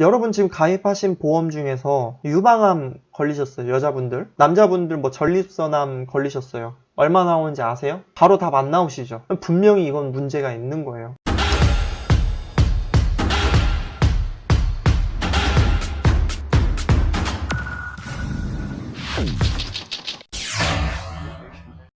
여러분 지금 가입하신 보험 중에서 유방암 걸리셨어요. 여자분들. 남자분들 뭐 전립선암 걸리셨어요. 얼마 나오는지 아세요? 바로 답 안 나오시죠? 분명히 이건 문제가 있는 거예요.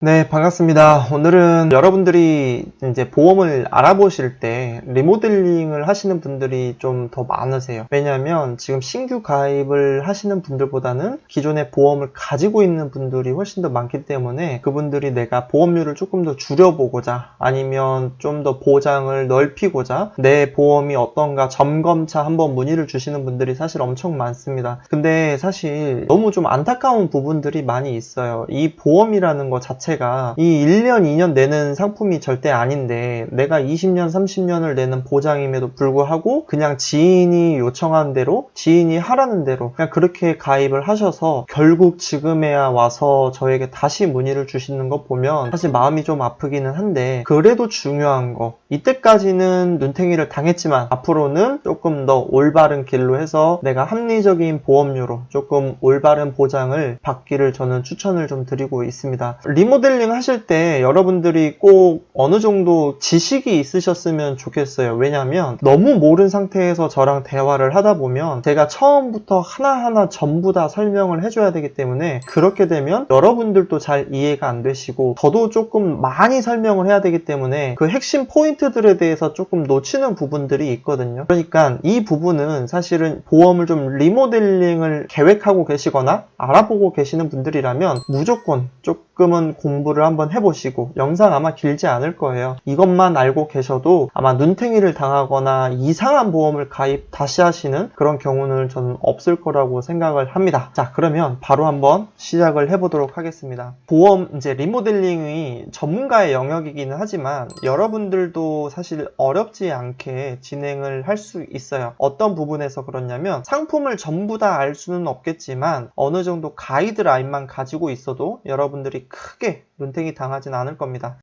네, 반갑습니다. 오늘은 여러분들이 이제 보험을 알아보실 때 리모델링을 하시는 분들이 좀 더 많으세요. 왜냐하면 지금 신규 가입을 하시는 분들보다는 기존의 보험을 가지고 있는 분들이 훨씬 더 많기 때문에 그분들이 내가 보험료를 조금 더 줄여보고자 아니면 좀 더 보장을 넓히고자 내 보험이 어떤가 점검차 한번 문의를 주시는 분들이 사실 엄청 많습니다. 근데 사실 너무 좀 안타까운 부분들이 많이 있어요. 이 보험이라는 것 자체 가 이 1년, 2년 내는 상품이 절대 아닌데 내가 20년, 30년을 내는 보장임에도 불구하고 그냥 지인이 요청한 대로 지인이 하라는 대로 그냥 그렇게 가입을 하셔서 결국 지금에야 와서 저에게 다시 문의를 주시는 거 보면 사실 마음이 좀 아프기는 한데 그래도 중요한 거 이때까지는 눈탱이를 당했지만 앞으로는 조금 더 올바른 길로 해서 내가 합리적인 보험료로 조금 올바른 보장을 받기를 저는 추천을 좀 드리고 있습니다. 리모 델링 하실 때 여러분들이 꼭 어느 정도 지식이 있으셨으면 좋겠어요. 왜냐하면 너무 모르는 상태에서 저랑 대화를 하다 보면 제가 처음부터 하나하나 전부 다 설명을 해줘야 되기 때문에 그렇게 되면 여러분들도 잘 이해가 안 되시고 저도 조금 많이 설명을 해야 되기 때문에 그 핵심 포인트들에 대해서 조금 놓치는 부분들이 있거든요. 그러니까 이 부분은 사실은 보험을 좀 리모델링을 계획하고 계시거나 알아보고 계시는 분들이라면 무조건 조금은 공 부를 한번 해보시고 영상 아마 길지 않을 거예요. 이것만 알고 계셔도 아마 눈탱이를 당하거나 이상한 보험을 가입 다시 하시는 그런 경우는 저는 없을 거라고 생각을 합니다. 자, 그러면 바로 한번 시작을 해보도록 하겠습니다. 보험 이제 리모델링이 전문가의 영역이기는 하지만 여러분들도 사실 어렵지 않게 진행을 할 수 있어요. 어떤 부분에서 그렇냐면 상품을 전부 다 알 수는 없겠지만 어느 정도 가이드라인만 가지고 있어도 여러분들이 크게 눈탱이 당하진 않을 겁니다.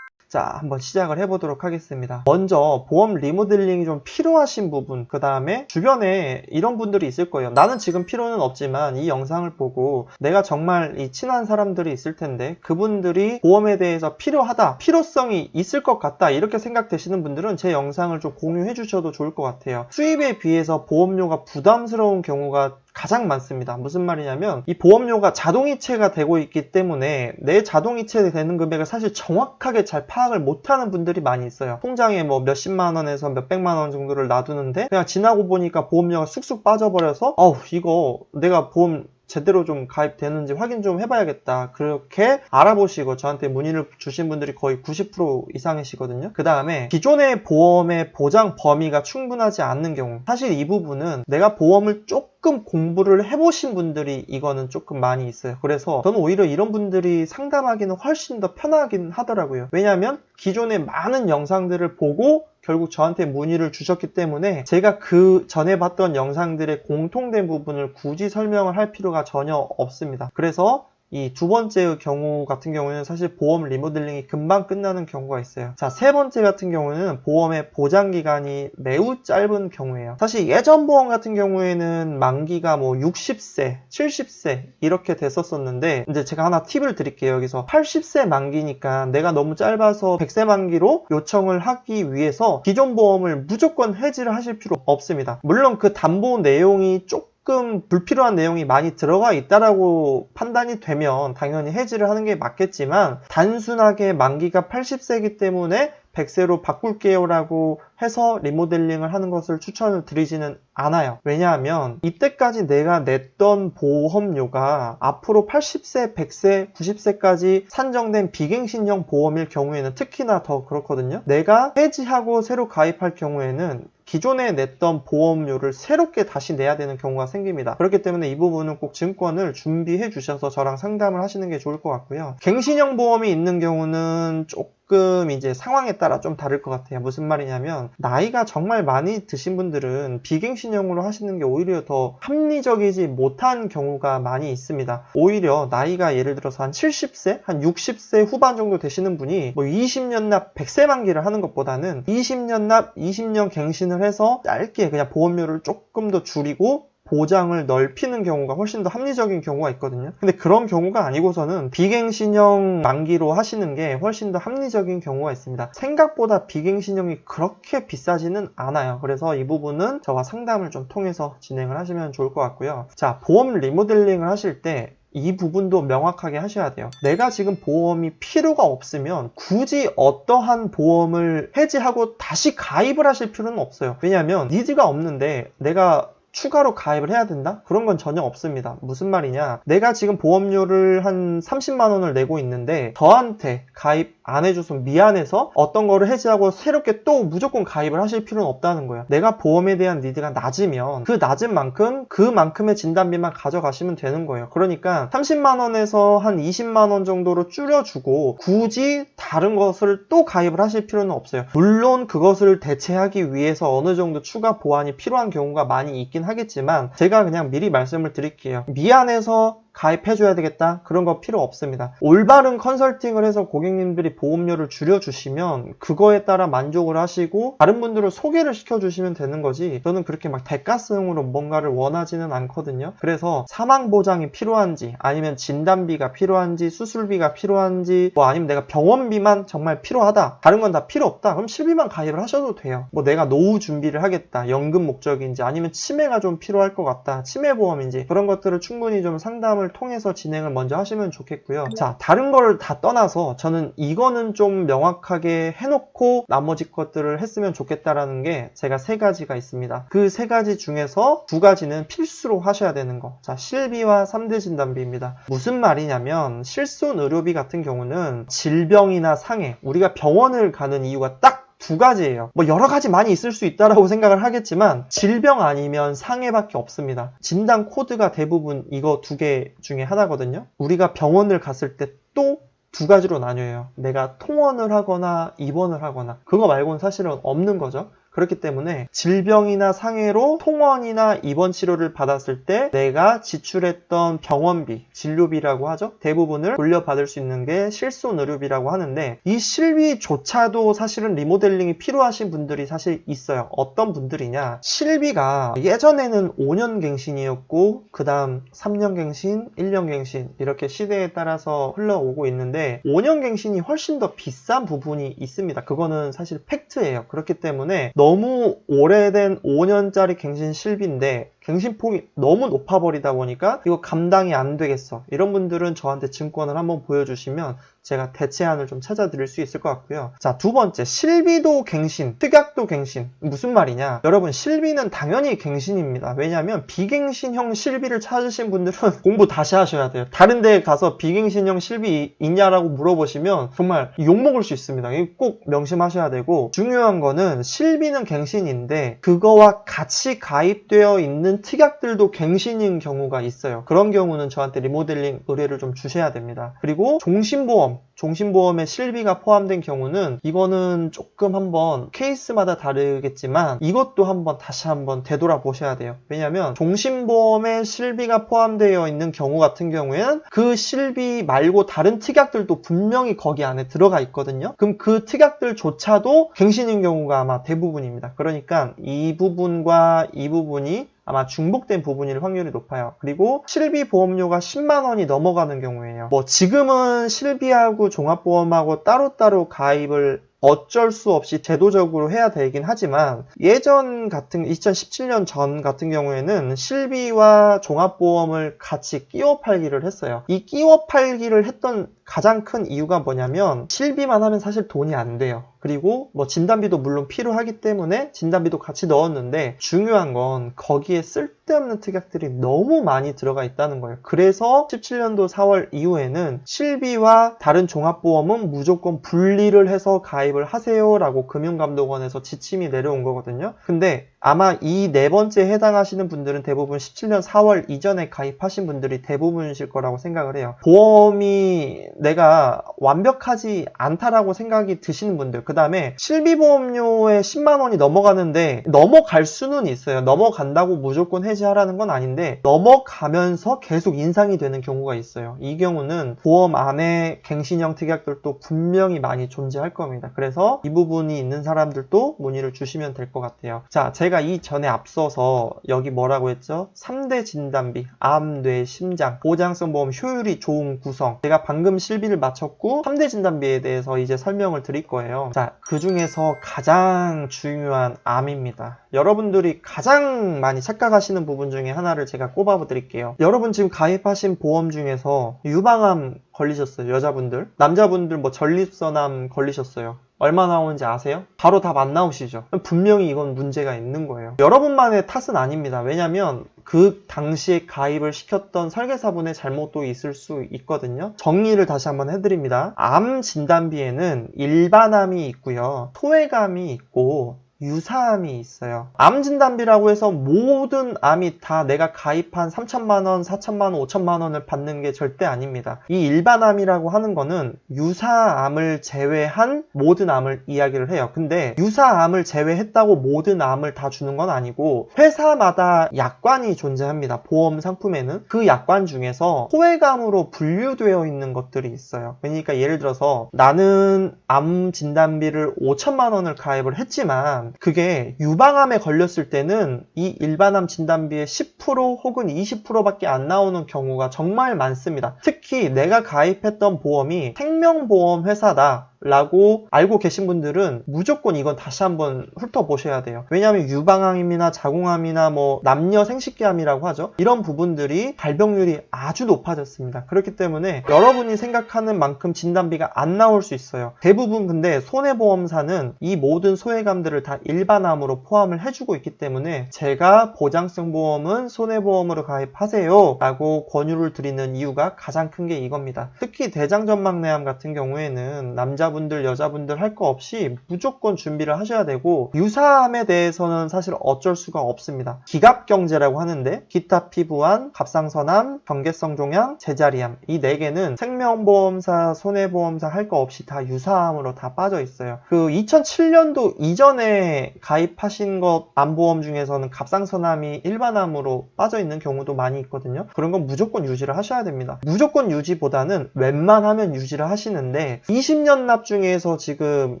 자, 한번 시작을 해보도록 하겠습니다. 먼저 보험 리모델링이 좀 필요하신 부분, 그 다음에 주변에 이런 분들이 있을 거예요. 나는 지금 필요는 없지만 이 영상을 보고 내가 정말 이 친한 사람들이 있을 텐데 그분들이 보험에 대해서 필요하다, 필요성이 있을 것 같다 이렇게 생각되시는 분들은 제 영상을 좀 공유해 주셔도 좋을 것 같아요. 수입에 비해서 보험료가 부담스러운 경우가 가장 많습니다. 무슨 말이냐면 이 보험료가 자동이체가 되고 있기 때문에 내 자동이체 되는 금액을 사실 정확하게 잘 파악을 못하는 분들이 많이 있어요. 통장에 뭐 몇십만 원에서 몇백만 원 정도를 놔두는데 그냥 지나고 보니까 보험료가 쑥쑥 빠져버려서 어우 이거 내가 보험 제대로 좀 가입되는지 확인 좀 해봐야겠다. 그렇게 알아보시고 저한테 문의를 주신 분들이 거의 90% 이상이시거든요. 그 다음에 기존의 보험의 보장 범위가 충분하지 않는 경우 사실 이 부분은 내가 보험을 조금 공부를 해보신 분들이 이거는 조금 많이 있어요. 그래서 저는 오히려 이런 분들이 상담하기는 훨씬 더 편하긴 하더라고요. 왜냐하면 기존의 많은 영상들을 보고 결국 저한테 문의를 주셨기 때문에 제가 그 전에 봤던 영상들의 공통된 부분을 굳이 설명을 할 필요가 전혀 없습니다. 그래서 이 두 번째의 경우 같은 경우는 사실 보험 리모델링이 금방 끝나는 경우가 있어요. 자, 세 번째 같은 경우는 보험의 보장 기간이 매우 짧은 경우예요. 사실 예전 보험 같은 경우에는 만기가 뭐 60세, 70세 이렇게 됐었었는데 이제 제가 하나 팁을 드릴게요. 여기서 80세 만기니까 내가 너무 짧아서 100세 만기로 요청을 하기 위해서 기존 보험을 무조건 해지를 하실 필요 없습니다. 물론 그 담보 내용이 조금 조금 불필요한 내용이 많이 들어가 있다라고 판단이 되면 당연히 해지를 하는 게 맞겠지만 단순하게 만기가 80세이기 때문에 100세로 바꿀게요라고 해서 리모델링을 하는 것을 추천을 드리지는 않아요. 왜냐하면 이때까지 내가 냈던 보험료가 앞으로 80세, 100세, 90세까지 산정된 비갱신형 보험일 경우에는 특히나 더 그렇거든요. 내가 해지하고 새로 가입할 경우에는 기존에 냈던 보험료를 새롭게 다시 내야 되는 경우가 생깁니다. 그렇기 때문에 이 부분은 꼭 증권을 준비해 주셔서 저랑 상담을 하시는 게 좋을 것 같고요. 갱신형 보험이 있는 경우는 조금 조금 이제 상황에 따라 좀 다를 것 같아요. 무슨 말이냐면 나이가 정말 많이 드신 분들은 비갱신형으로 하시는 게 오히려 더 합리적이지 못한 경우가 많이 있습니다. 오히려 나이가 예를 들어서 한 70세, 한 60세 후반 정도 되시는 분이 뭐 20년 납 100세 만기를 하는 것보다는 20년 납 20년 갱신을 해서 짧게 그냥 보험료를 조금 더 줄이고 보장을 넓히는 경우가 훨씬 더 합리적인 경우가 있거든요. 근데 그런 경우가 아니고서는 비갱신형 만기로 하시는 게 훨씬 더 합리적인 경우가 있습니다. 생각보다 비갱신형이 그렇게 비싸지는 않아요. 그래서 이 부분은 저와 상담을 좀 통해서 진행을 하시면 좋을 것 같고요. 자, 보험 리모델링을 하실 때이 부분도 명확하게 하셔야 돼요. 내가 지금 보험이 필요가 없으면 굳이 어떠한 보험을 해지하고 다시 가입을 하실 필요는 없어요. 왜냐하면 니즈가 없는데 내가 추가로 가입을 해야 된다? 그런 건 전혀 없습니다. 무슨 말이냐? 내가 지금 보험료를 한 30만 원을 내고 있는데 저한테 가입 안 해줘서 미안해서 어떤 거를 해지하고 새롭게 또 무조건 가입을 하실 필요는 없다는 거예요. 내가 보험에 대한 니드가 낮으면 그 낮은 만큼 그만큼의 진단비만 가져가시면 되는 거예요. 그러니까 30만 원에서 한 20만 원 정도로 줄여주고 굳이 다른 것을 또 가입을 하실 필요는 없어요. 물론 그것을 대체하기 위해서 어느 정도 추가 보완이 필요한 경우가 많이 있긴 하겠지만 제가 그냥 미리 말씀을 드릴게요. 미안해서 가입해줘야 되겠다. 그런 거 필요 없습니다. 올바른 컨설팅을 해서 고객님들이 보험료를 줄여주시면 그거에 따라 만족을 하시고 다른 분들을 소개를 시켜주시면 되는 거지. 저는 그렇게 막 대가성으로 뭔가를 원하지는 않거든요. 그래서 사망보장이 필요한지 아니면 진단비가 필요한지 수술비가 필요한지 뭐 아니면 내가 병원비만 정말 필요하다. 다른 건 다 필요 없다. 그럼 실비만 가입을 하셔도 돼요. 뭐 내가 노후 준비를 하겠다. 연금 목적인지 아니면 치매가 좀 필요할 것 같다. 치매보험인지 그런 것들을 충분히 좀 상담을 통해서 진행을 먼저 하시면 좋겠고요. 자, 다른 걸다 떠나서 저는 이거는 좀 명확하게 해놓고 나머지 것들을 했으면 좋겠다라는 게 제가 세 가지가 있습니다. 그 세 가지 중에서 두 가지는 필수로 하셔야 되는 거. 자, 실비와 3대 진단비입니다. 무슨 말이냐면 실손 의료비 같은 경우는 질병이나 상해, 우리가 병원을 가는 이유가 딱 두 가지예요. 뭐 여러 가지 많이 있을 수 있다라고 생각을 하겠지만 질병 아니면 상해밖에 없습니다. 진단 코드가 대부분 이거 두 개 중에 하나거든요. 우리가 병원을 갔을 때또 두 가지로 나뉘어요. 내가 통원을 하거나 입원을 하거나 그거 말고는 사실은 없는 거죠. 그렇기 때문에 질병이나 상해로 통원이나 입원 치료를 받았을 때 내가 지출했던 병원비, 진료비라고 하죠. 대부분을 돌려받을 수 있는 게 실손 의료비라고 하는데 이 실비조차도 사실은 리모델링이 필요하신 분들이 사실 있어요. 어떤 분들이냐? 실비가 예전에는 5년 갱신이었고 그 다음 3년 갱신, 1년 갱신 이렇게 시대에 따라서 흘러오고 있는데 5년 갱신이 훨씬 더 비싼 부분이 있습니다. 그거는 사실 팩트예요. 그렇기 때문에 너무 오래된 5년짜리 갱신 실비인데 갱신 폭이 너무 높아 버리다 보니까 이거 감당이 안 되겠어. 이런 분들은 저한테 증권을 한번 보여주시면 제가 대체안을 좀 찾아드릴 수 있을 것 같고요. 자, 두 번째, 실비도 갱신, 특약도 갱신. 무슨 말이냐? 여러분, 실비는 당연히 갱신입니다. 왜냐하면 비갱신형 실비를 찾으신 분들은 공부 다시 하셔야 돼요. 다른 데 가서 비갱신형 실비 있냐라고 물어보시면 정말 욕먹을 수 있습니다. 꼭 명심하셔야 되고 중요한 거는 실비는 갱신인데 그거와 같이 가입되어 있는 특약들도 갱신인 경우가 있어요. 그런 경우는 저한테 리모델링 의뢰를 좀 주셔야 됩니다. 그리고 종신보험, 종신보험에 실비가 포함된 경우는 이거는 조금 한번 케이스마다 다르겠지만 이것도 한번 다시 한번 되돌아보셔야 돼요. 왜냐하면 종신보험에 실비가 포함되어 있는 경우 같은 경우에는 그 실비 말고 다른 특약들도 분명히 거기 안에 들어가 있거든요. 그럼 그 특약들조차도 갱신인 경우가 아마 대부분입니다. 그러니까 이 부분과 이 부분이 아마 중복된 부분일 확률이 높아요. 그리고 실비 보험료가 10만 원이 넘어가는 경우에요. 뭐 지금은 실비하고 종합보험하고 따로따로 가입을 어쩔 수 없이 제도적으로 해야 되긴 하지만 예전 같은 2017년 전 같은 경우에는 실비와 종합보험을 같이 끼워 팔기를 했어요. 이 끼워 팔기를 했던 가장 큰 이유가 뭐냐면 실비만 하면 사실 돈이 안 돼요. 그리고 뭐 진단비도 물론 필요하기 때문에 진단비도 같이 넣었는데 중요한 건 거기에 쓸데없는 특약들이 너무 많이 들어가 있다는 거예요. 그래서 17년도 4월 이후에는 실비와 다른 종합보험은 무조건 분리를 해서 가입을 하세요라고 금융감독원에서 지침이 내려온 거거든요. 근데 아마 이 네 번째 해당하시는 분들은 대부분 17년 4월 이전에 가입하신 분들이 대부분이실 거라고 생각을 해요. 보험이 내가 완벽하지 않다라고 생각이 드시는 분들, 그 다음에 실비보험료에 10만 원이 넘어가는데 넘어갈 수는 있어요. 넘어간다고 무조건 해지하라는 건 아닌데 넘어가면서 계속 인상이 되는 경우가 있어요. 이 경우는 보험 안에 갱신형 특약들도 분명히 많이 존재할 겁니다. 그래서 이 부분이 있는 사람들도 문의를 주시면 될 것 같아요. 자, 제가 이 전에 앞서서 여기 뭐라고 했죠? 3대 진단비, 암, 뇌, 심장, 보장성 보험 효율이 좋은 구성. 제가 방금 실비를 마쳤고 3대 진단비에 대해서 이제 설명을 드릴 거예요. 자, 그 중에서 가장 중요한 암입니다. 여러분들이 가장 많이 착각하시는 부분 중에 하나를 제가 꼽아 드릴게요. 여러분 지금 가입하신 보험 중에서 유방암 걸리셨어요. 여자분들. 남자분들 뭐 전립선암 걸리셨어요. 얼마 나오는지 아세요? 바로 답 안 나오시죠? 분명히 이건 문제가 있는 거예요. 여러분만의 탓은 아닙니다. 왜냐면 그 당시에 가입을 시켰던 설계사분의 잘못도 있을 수 있거든요. 정리를 다시 한번 해드립니다. 암 진단비에는 일반암이 있고요. 토해감이 있고 유사암이 있어요. 암 진단비라고 해서 모든 암이 다 내가 가입한 3천만원, 4천만원, 5천만원을 받는 게 절대 아닙니다. 이 일반암이라고 하는 거는 유사암을 제외한 모든 암을 이야기를 해요. 근데 유사암을 제외했다고 모든 암을 다 주는 건 아니고 회사마다 약관이 존재합니다. 보험 상품에는 그 약관 중에서 소외감으로 분류되어 있는 것들이 있어요. 그러니까 예를 들어서 나는 암 진단비를 5천만 원을 가입을 했지만 그게 유방암에 걸렸을 때는 이 일반암 진단비의 10% 혹은 20%밖에 안 나오는 경우가 정말 많습니다. 특히 내가 가입했던 보험이 생명보험 회사다. 라고 알고 계신 분들은 무조건 이건 다시 한번 훑어보셔야 돼요. 왜냐하면 유방암이나 자궁암이나 뭐 남녀 생식기암이라고 하죠. 이런 부분들이 발병률이 아주 높아졌습니다. 그렇기 때문에 여러분이 생각하는 만큼 진단비가 안 나올 수 있어요. 대부분 근데 손해보험사는 이 모든 소외감들을 다 일반암으로 포함을 해주고 있기 때문에 제가 보장성 보험은 손해보험으로 가입하세요 라고 권유를 드리는 이유가 가장 큰 게 이겁니다. 특히 대장전막내암 같은 경우에는 남자 남자분들, 여자분들 할 거 없이 무조건 준비를 하셔야 되고 유사암에 대해서는 사실 어쩔 수가 없습니다. 기갑경제라고 하는데 기타 피부암, 갑상선암, 경계성 종양, 제자리암 이 네 개는 생명보험사, 손해보험사 할 거 없이 다 유사암으로 다 빠져 있어요. 그 2007년도 이전에 가입하신 것 암보험 중에서는 갑상선암이 일반암으로 빠져 있는 경우도 많이 있거든요. 그런 건 무조건 유지를 하셔야 됩니다. 무조건 유지보다는 웬만하면 유지를 하시는데 20년 납 중에서 지금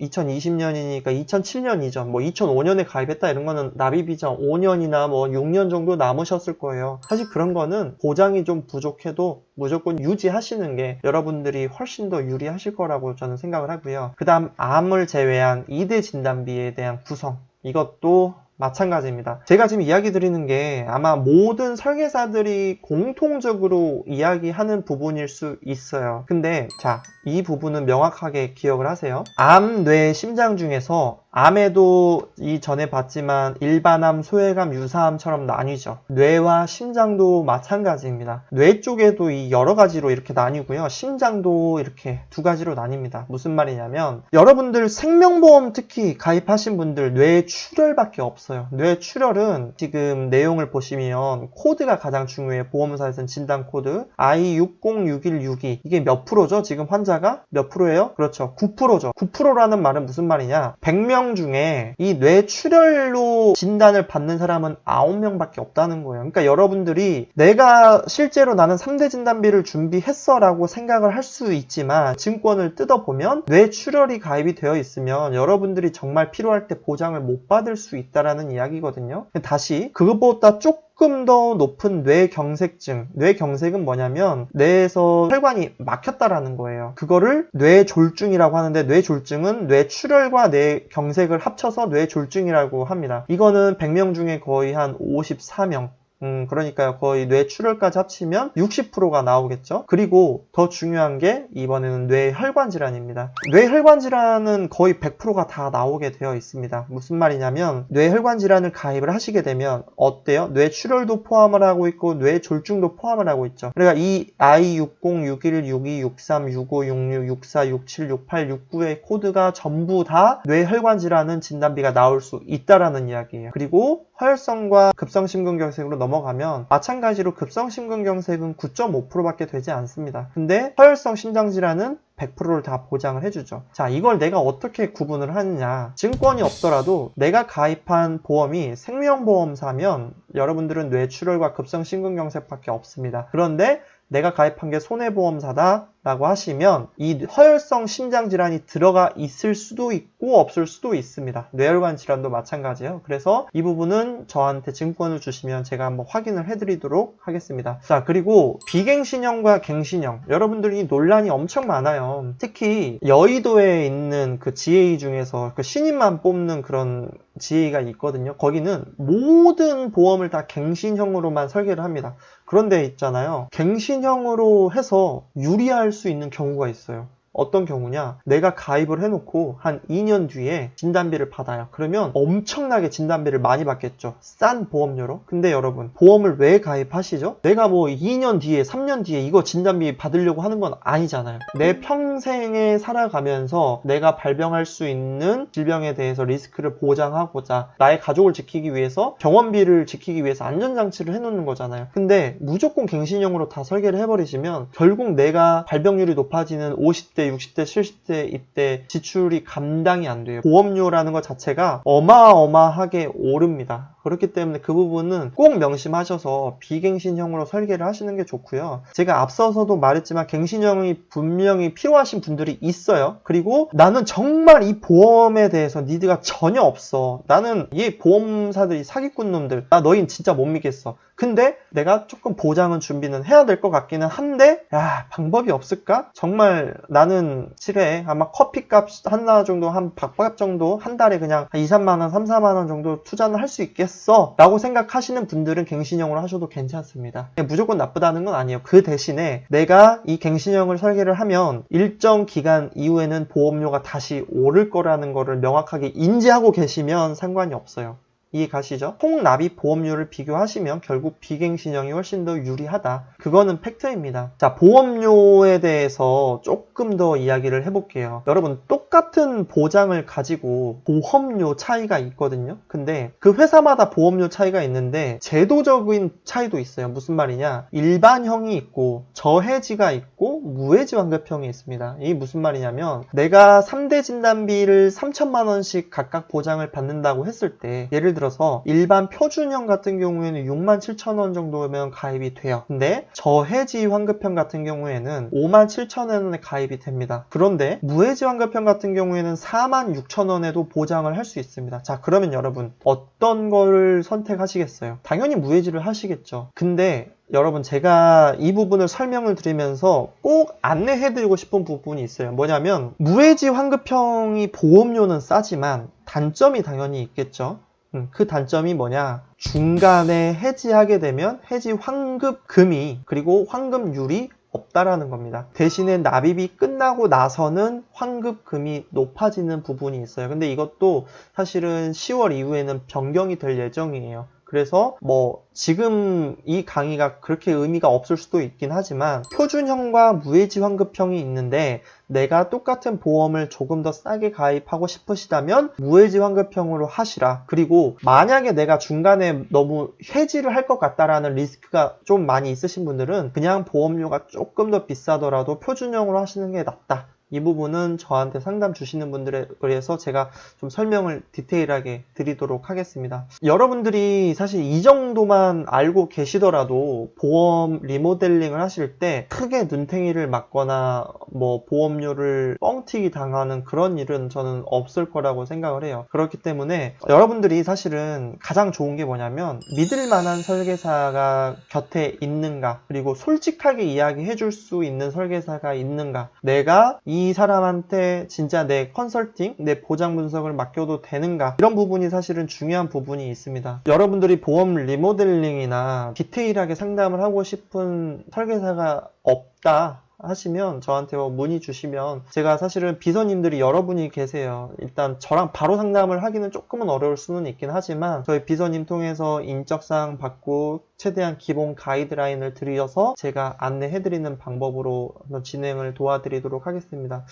2020년이니까 2007년 이전, 뭐 2005년에 가입했다 이런 거는 납입 이전 5년이나 뭐 6년 정도 남으셨을 거예요. 사실 그런 거는 보장이 좀 부족해도 무조건 유지하시는 게 여러분들이 훨씬 더 유리하실 거라고 저는 생각을 하고요. 그 다음 암을 제외한 2대 진단비에 대한 구성. 이것도 마찬가지입니다. 제가 지금 이야기 드리는 게 아마 모든 설계사들이 공통적으로 이야기하는 부분일 수 있어요. 근데 자, 이 부분은 명확하게 기억을 하세요. 암, 뇌, 심장 중에서 암에도 이 전에 봤지만 일반암, 소외감, 유사암처럼 나뉘죠. 뇌와 심장도 마찬가지입니다. 뇌 쪽에도 이 여러 가지로 이렇게 나뉘고요. 심장도 이렇게 두 가지로 나뉩니다. 무슨 말이냐면 여러분들 생명보험 특히 가입하신 분들 뇌 출혈밖에 없어요. 뇌 출혈은 지금 내용을 보시면 코드가 가장 중요해요. 보험사에서는 진단 코드 I606162 이게 몇 프로죠? 지금 환자가 몇 프로예요? 그렇죠. 9%죠. 9%라는 말은 무슨 말이냐? 100명 10명 중에 이 뇌 출혈로 진단을 받는 사람은 9명밖에 없다는 거예요. 그러니까 여러분들이 내가 실제로 나는 3대 진단비를 준비했어 라고 생각을 할 수 있지만 증권을 뜯어보면 뇌 출혈이 가입이 되어 있으면 여러분들이 정말 필요할 때 보장을 못 받을 수 있다 라는 이야기거든요. 다시 그것보다 쪽 조금 더 높은 뇌경색증. 뇌경색은 뭐냐면 뇌에서 혈관이 막혔다라는 거예요. 그거를 뇌졸중이라고 하는데 뇌졸중은 뇌출혈과 뇌경색을 합쳐서 뇌졸중이라고 합니다. 이거는 100명 중에 거의 한 54명 음, 그러니까요. 거의 뇌출혈까지 합치면 60%가 나오겠죠. 그리고 더 중요한 게 이번에는 뇌혈관 질환입니다. 뇌혈관 질환은 거의 100%가 다 나오게 되어 있습니다. 무슨 말이냐면 뇌혈관 질환을 가입을 하시게 되면 어때요? 뇌출혈도 포함을 하고 있고 뇌졸중도 포함을 하고 있죠. 그러니까 이 I60, 61, 62, 63, 65, 66, 64, 67, 68, 69의 코드가 전부 다 뇌혈관 질환은 진단비가 나올 수 있다라는 이야기예요. 그리고 허혈성과 급성심근경색으로 넘어가면 마찬가지로 급성심근경색은 9.5%밖에 되지 않습니다. 근데 허혈성 심장질환은 100%를 다 보장을 해주죠. 자, 이걸 내가 어떻게 구분을 하느냐. 증권이 없더라도 내가 가입한 보험이 생명보험사면 여러분들은 뇌출혈과 급성심근경색밖에 없습니다. 그런데 내가 가입한 게 손해보험사다 라고 하시면 이 허혈성 심장 질환이 들어가 있을 수도 있고 없을 수도 있습니다. 뇌혈관 질환도 마찬가지예요. 그래서 이 부분은 저한테 증권을 주시면 제가 한번 확인을 해드리도록 하겠습니다. 자 그리고 비갱신형과 갱신형 여러분들이 논란이 엄청 많아요. 특히 여의도에 있는 그 GA 중에서 그 신인만 뽑는 그런 GA가 있거든요. 거기는 모든 보험을 다 갱신형으로만 설계를 합니다. 그런데 있잖아요. 갱신형으로 해서 유리할 수 있는 경우가 있어요. 어떤 경우냐? 내가 가입을 해놓고 한 2년 뒤에 진단비를 받아요. 그러면 엄청나게 진단비를 많이 받겠죠. 싼 보험료로. 근데 여러분, 보험을 왜 가입하시죠? 내가 뭐 2년 뒤에, 3년 뒤에 이거 진단비 받으려고 하는 건 아니잖아요. 내 평생에 살아가면서 내가 발병할 수 있는 질병에 대해서 리스크를 보장하고자 나의 가족을 지키기 위해서 병원비를 지키기 위해서 안전장치를 해놓는 거잖아요. 근데 무조건 갱신형으로 다 설계를 해버리시면 결국 내가 발병률이 높아지는 50대 60대, 70대 이때 지출이 감당이 안 돼요. 보험료라는 것 자체가 어마어마하게 오릅니다. 그렇기 때문에 그 부분은 꼭 명심하셔서 비갱신형으로 설계를 하시는 게 좋고요. 제가 앞서서도 말했지만 갱신형이 분명히 필요하신 분들이 있어요. 그리고 나는 정말 이 보험에 대해서 니드가 전혀 없어. 나는 이 보험사들이 사기꾼 놈들. 나 너희 진짜 못 믿겠어. 근데 내가 조금 보장은 준비는 해야 될 것 같기는 한데 야 방법이 없을까? 정말 나는 실에 아마 커피값 하나 정도 한 밥값 정도 한 달에 그냥 한 2, 3만 원, 3, 4만 원 정도 투자는 할 수 있겠어 라고 생각하시는 분들은 갱신형으로 하셔도 괜찮습니다. 무조건 나쁘다는 건 아니에요. 그 대신에 내가 이 갱신형을 설계를 하면 일정 기간 이후에는 보험료가 다시 오를 거라는 거를 명확하게 인지하고 계시면 상관이 없어요. 이해 가시죠? 통납입 보험료를 비교하시면 결국 비갱 신형이 훨씬 더 유리하다. 그거는 팩트입니다. 자, 보험료에 대해서 조금 더 이야기를 해볼게요. 여러분, 똑같은 보장을 가지고 보험료 차이가 있거든요. 근데 그 회사마다 보험료 차이가 있는데 제도적인 차이도 있어요. 무슨 말이냐? 일반형이 있고 저해지가 있고 무해지 환급형이 있습니다. 이게 무슨 말이냐면 내가 3대 진단비를 3천만 원씩 각각 보장을 받는다고 했을 때 예를 들어 들어서 일반 표준형 같은 경우에는 6만 7천 원 정도면 가입이 돼요. 근데 저해지 환급형 같은 경우에는 5만 7천 원에 가입이 됩니다. 그런데 무해지 환급형 같은 경우에는 4만 6천 원에도 보장을 할 수 있습니다. 자, 그러면 여러분 어떤 거를 선택하시겠어요? 당연히 무해지를 하시겠죠. 근데 여러분 제가 이 부분을 설명을 드리면서 꼭 안내해드리고 싶은 부분이 있어요. 뭐냐면 무해지 환급형이 보험료는 싸지만 단점이 당연히 있겠죠. 음, 그 단점이 뭐냐? 중간에 해지하게 되면 해지 환급 금이 그리고 환급률이 없다라는 겁니다. 대신에 납입이 끝나고 나서는 환급금이 높아지는 부분이 있어요. 근데 이것도 사실은 10월 이후에는 변경이 될 예정이에요. 그래서 뭐 지금 이 강의가 그렇게 의미가 없을 수도 있긴 하지만 표준형과 무해지 환급형이 있는데 내가 똑같은 보험을 조금 더 싸게 가입하고 싶으시다면 무해지 환급형으로 하시라. 그리고 만약에 내가 중간에 너무 해지를 할 것 같다라는 리스크가 좀 많이 있으신 분들은 그냥 보험료가 조금 더 비싸더라도 표준형으로 하시는 게 낫다. 이 부분은 저한테 상담 주시는 분들에 의해서 제가 좀 설명을 디테일하게 드리도록 하겠습니다. 여러분들이 사실 이 정도만 알고 계시더라도 보험 리모델링을 하실 때 크게 눈탱이를 맞거나 뭐 보험료를 뻥튀기 당하는 그런 일은 저는 없을 거라고 생각을 해요. 그렇기 때문에 여러분들이 사실은 가장 좋은 게 뭐냐면 믿을 만한 설계사가 곁에 있는가 그리고 솔직하게 이야기해 줄 수 있는 설계사가 있는가 내가 이 사람한테 진짜 내 컨설팅, 내 보장 분석을 맡겨도 되는가 이런 부분이 사실은 중요한 부분이 있습니다. 여러분들이 보험 리모델링이나 디테일하게 상담을 하고 싶은 설계사가 없다 하시면 저한테 뭐 문의 주시면 제가 사실은 비서님들이 여러분이 계세요. 일단 저랑 바로 상담을 하기는 조금은 어려울 수는 있긴 하지만 저희 비서님 통해서 인적사항 받고 최대한 기본 가이드라인을 드려서 제가 안내해드리는 방법으로 진행을 도와드리도록 하겠습니다.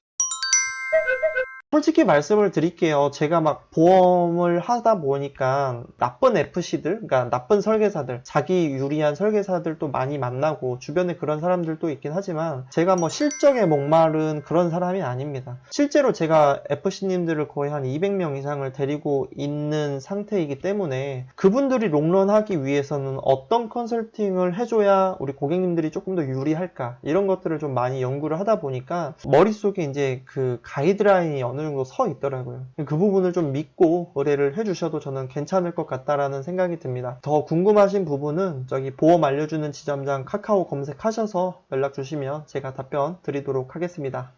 솔직히 말씀을 드릴게요. 제가 막 보험을 하다 보니까 나쁜 FC들, 그러니까 나쁜 설계사들, 자기 유리한 설계사들도 많이 만나고 주변에 그런 사람들도 있긴 하지만 제가 뭐 실적에 목마른 그런 사람이 아닙니다. 실제로 제가 FC님들을 거의 한 200명 이상을 데리고 있는 상태이기 때문에 그분들이 롱런하기 위해서는 어떤 컨설팅을 해줘야 우리 고객님들이 조금 더 유리할까 이런 것들을 좀 많이 연구를 하다 보니까 머릿속에 이제 그 가이드라인이 어느 정도 서 있더라고요. 그 부분을 좀 믿고 의뢰를 해주셔도 저는 괜찮을 것 같다라는 생각이 듭니다. 더 궁금하신 부분은 저기 보험 알려주는 지점장 카카오 검색하셔서 연락 주시면 제가 답변 드리도록 하겠습니다.